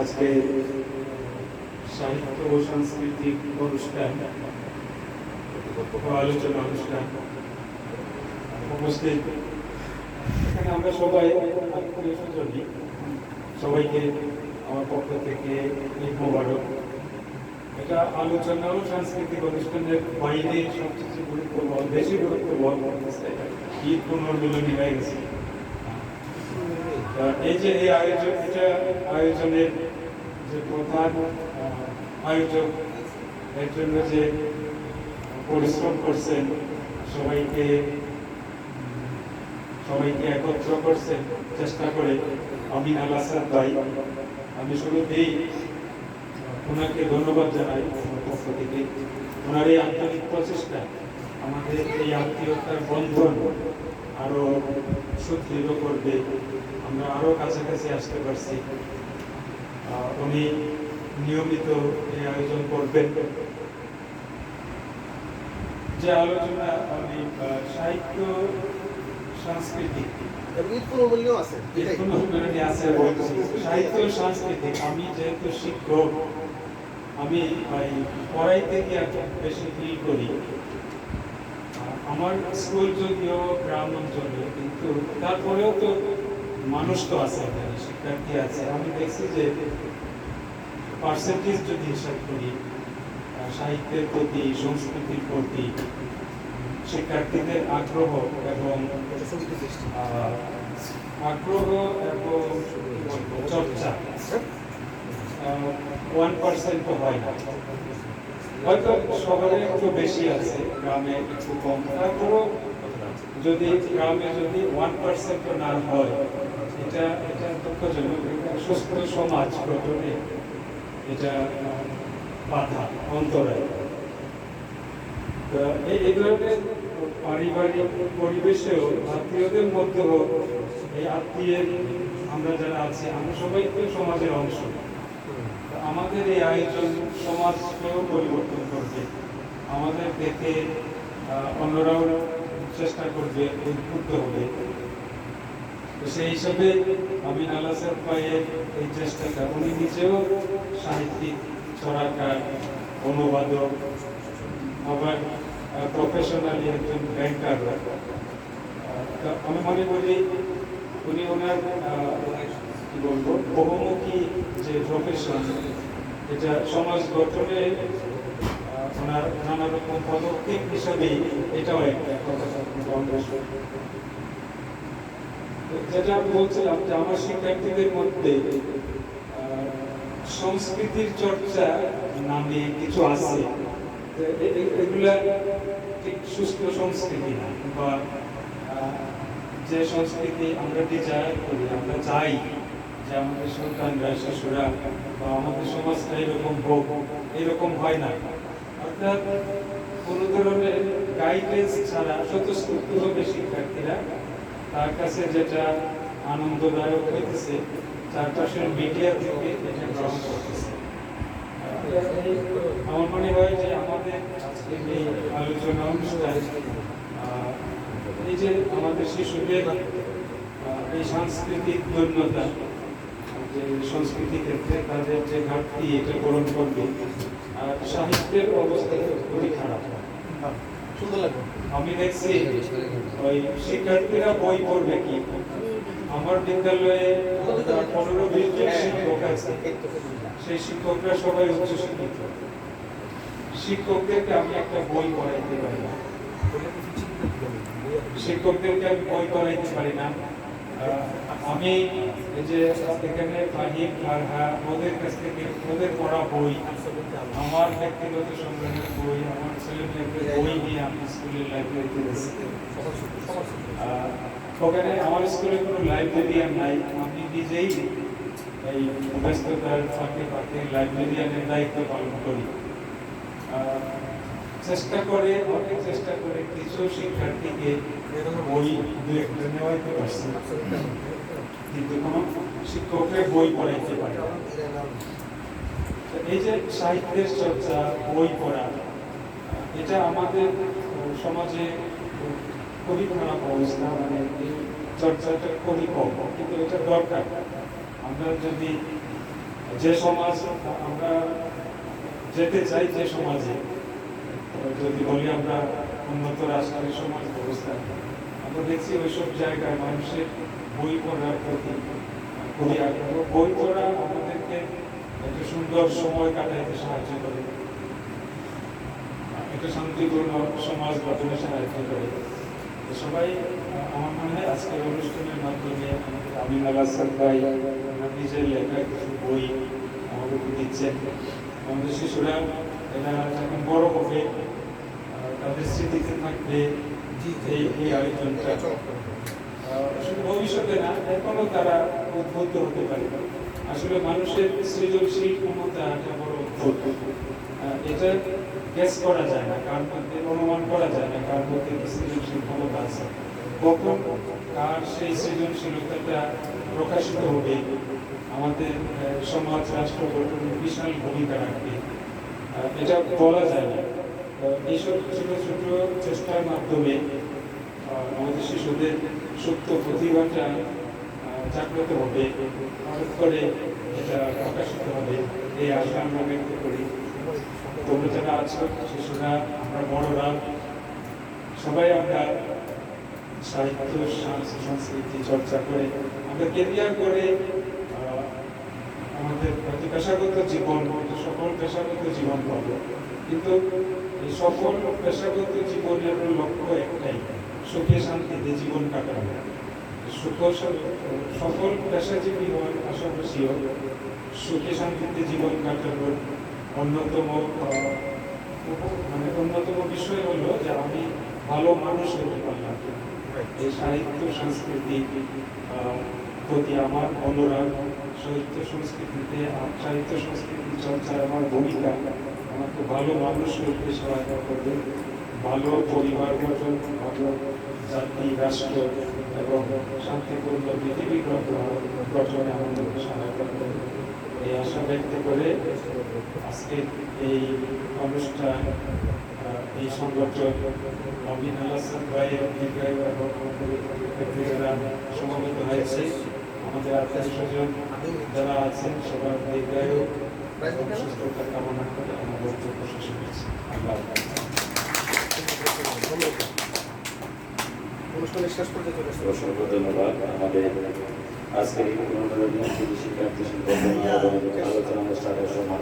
আজকে সাহিত্য ও সাংস্কৃতিক অনুষ্ঠান আলোচনা অনুষ্ঠান উপস্থিত। এখানে আমরা সবাই সবাইকে আমার পক্ষ থেকে মোবারক। এটা আলোচনা ও সাংস্কৃতিক অনুষ্ঠানের বাইরে সবচেয়ে গুরুত্ববহ সবাইকে একত্র করছেন, চেষ্টা করে আমি আল আসাদ ভাই, আমি শুরুতেই ওনাকে ধন্যবাদ জানাই পক্ষ থেকে। ওনার এই আন্তরিক প্রচেষ্টা আমাদের এই আত্মীয়তার বন্ধন আরও সুদৃঢ় করবে। আমরা আরও কাছাকাছি আসতে পারছি। উনি নিয়মিত এই আয়োজন করবেন। যে আলোচনা আমি সাহিত্য সাংস্কৃতিক। সাহিত্য আমি যেহেতু শিক্ষক আমি এই পড়াইতে গিয়ে একটু বেশি ফিল করি। আর আমার স্কুল যদিও গ্রাম অঞ্চলে, কিন্তু তারপরেও তো মানুষ তো আছে এখানে, শিক্ষার্থী আছে। আমি দেখছি যে পার্সেন্টেজ যদি হিসাব করি সাহিত্যের প্রতি, সংস্কৃতির প্রতি, শিক্ষার্থীদের আগ্রহ এবং আগ্রহ এবং চর্চা ওয়ান পার্সেন্ট তো হয় না। হয়তো শহরে একটু বেশি আছে, গ্রামে একটু কম। তারপরেও যদি গ্রামে যদি ওয়ান পার্সেন্ট না হয়, এটা এটা দুঃখজনক। সুস্থ সমাজ গঠনে এটা বাধা, অন্তরায়। এই ধরনের পারিবারিক পরিবেশেও আত্মীয়দের মধ্যেও এই আত্মীয়ের আমরা যারা আছি, আমরা সবাই তো সমাজের অংশ। আমাদের এই আয়োজন সমাজকেও পরিবর্তন করবে। আমাদের দেখে অন্যরাও চেষ্টা করবে, উদ্বুদ্ধ হবে। তো সেই হিসাবে আমি নালাসের ভাইয়ের এই চেষ্টাটা, উনি নিজেও সাহিত্যিক, ছড়াকার, অনুবাদক, আবার প্রফেশনালি একজন ব্যাংকার আমি মনে করি উনি ওনার কি বলব, বহুমুখী যে প্রফেশন এটা সমাজ গঠনে ওনার নানা রকম পদক্ষেপ হিসাবেই এটাও একটা যেটা বলছিলাম যে আমার শিক্ষার্থীদের মধ্যে সংস্কৃতির চর্চা নামে কিছু আছে। এগুলা ঠিক সুস্থ সংস্কৃতি না, বা যে সংস্কৃতি আমরা ডিজায়ার করি, আমরা চাই যে আমাদের সন্তানরা শিশুরা বা আমাদের সমাজটা এরকম হোক, এরকম হয় না। অর্থাৎ কোনো ধরনের গাইডেন্স ছাড়া স্বতঃস্ফূর্ত হবে শিক্ষার্থীরা তার কাছে যেটা আনন্দদায়ক হইতেছে চারপাশের মিডিয়া থেকে এটা গ্রহণ করতেছে। আমার মনে হয় যে আমাদের আজকের এই আলোচনা অনুষ্ঠান এই যে আমাদের শিশুদের এই সাংস্কৃতিক দৈন্যতা যে সংস্কৃতি ক্ষেত্রে তাদের যে ঘাটতি এটা পূরণ করবে। আর সাহিত্যের অবস্থা খুবই খারাপ। আমি দেখছি ওই শিক্ষার্থীরা বই পড়বে কি? আমার বিদ্যালয়ে পনেরো বিশ জন শিক্ষক আছে। সেই শিক্ষকরা সবাই উচ্চ শিক্ষিত। শিক্ষকদেরকে আমি একটা বই পড়াইতে পারি না। শিক্ষকদেরকে আমি বই পড়াইতে পারি না। আমি যে এখানে ফাহিম ফারহা ওদের কাছ থেকে ওদের পড়া বই, আমার ব্যক্তিগত সংগ্রহের বই, আমার ছেলে মেয়েদের বই নিয়ে আমি স্কুলের লাইব্রেরিতে ওখানে আমার স্কুলে কোনো লাইব্রেরিয়ান নাই। আমি নিজেই এই ব্যস্ততার ফাঁকে ফাঁকে লাইব্রেরিয়ানের দায়িত্ব পালন করি। চেষ্টা করে, অনেক চেষ্টা করে কিছু শিক্ষার্থীকে বই দু একটা নেওয়াইতে পারছি কিন্তু কোনো শিক্ষককে বই পড়াইতে পারে এই যে সাহিত্যের চর্চা, বই পড়া, এটা আমাদের সমাজে খুবই খারাপ অবস্থা। মানে এই চর্চাটা খুবই কম, কিন্তু এটা দরকার। আমরা যদি যে সমাজ, আমরা যেতে চাই যে সমাজে যদি বলি আমরা উন্নত রাষ্ট্রের সমাজ ব্যবস্থা, আমরা দেখছি ওইসব জায়গায় মানুষের বই পড়ার প্রতি খুবই আগ্রহ। বই পড়া আমাদেরকে একটা সুন্দর সময় কাটাইতে সাহায্য করে। একটা শান্তিপূর্ণ সমাজ গঠনে সাহায্য করে। সবাই, আমার মনে হয় আজকের অনুষ্ঠানের মাধ্যমে আমিন আল হাসান নিজের লেখা কিছু বই আমাদেরকে দিচ্ছেন। আমাদের শিশুরা এরা যখন বড় হবে তাদের স্মৃতিতে থাকবে এই এই আয়োজনটা। ভবিষ্যতে না এখনও তারা উদ্বুদ্ধ হতে পারে। আসলে মানুষের সৃজনশীল ক্ষমতা একটা বড় অদ্ভুত আহ, এটা গ্যাস করা যায় না কার মধ্যে অনুমান করা যায় না কার মধ্যে সৃজনশীল ক্ষমতা আছে। কখন কার সেই সৃজনশীলতাটা প্রকাশিত হবে আমাদের সমাজ রাষ্ট্র গঠনে বিশাল ভূমিকা রাখবে। এটা বলা যায় না। এইসব ছোট ছোট চেষ্টার মাধ্যমে আমাদের শিশুদের সুপ্ত প্রতিভাটা জাগ্রত হবে। হঠাৎ করে এটা প্রকাশিত হবে। এই আশা আমরা ব্যক্ত করি। তোমরা যারা আছো, শিশুরা, আমরা বড়রা, সবাই আমরা সাহিত্য সংস্কৃতি চর্চা করে, আমরা কেরিয়ার করে আমাদের পেশাগত জীবন সকল পেশাগত জীবন পাবো। কিন্তু এই সকল পেশাগত জীবনের লক্ষ্য একটাই সুখে শান্তিতে জীবন কাটানো। সুখ সকল পেশাজীবী হওয়ার পাশাপাশিও সুখে শান্তিতে জীবন কাটানোর অন্যতম মানে অন্যতম বিষয় হলো যে আমি ভালো মানুষ হতে পারলাম। এই সাহিত্য সংস্কৃতি প্রতি আমার অনুরাগ সাহিত্য সংস্কৃতিতে সাহিত্য সংস্কৃতি চর্চার আমার ভূমিকা, আমাকে ভালো মানুষ করতে সহায়তা করবে। ভালো পরিবার গঠন, ভালো জাতি, রাষ্ট্র এবং শান্তিপূর্ণ পৃথিবী গঠন- আমাদেরকে সহায়তা করবে। এই আশা ব্যক্ত করে আজকে এই অনুষ্ঠান এই সংগঠন অমিন আলাসান ভাইয়ের দীর্ঘায়ু এবং ব্যক্তিরা সমবেত হয়েছে। আমাদের আত্মীয় স্বজন যারা আছেন সবার দীর্ঘায়ু সুস্থতা কামনা করে আমার বক্তব্য শেষ আল্লাহ ধন্যবাদ। অনুষ্ঠানের শেষ পর্যায়ে অসংখ্য ধন্যবাদ। আমাদের আজকের এই শিক্ষার্থী শিক্ষক আলোচনা অনুষ্ঠানের সম্মান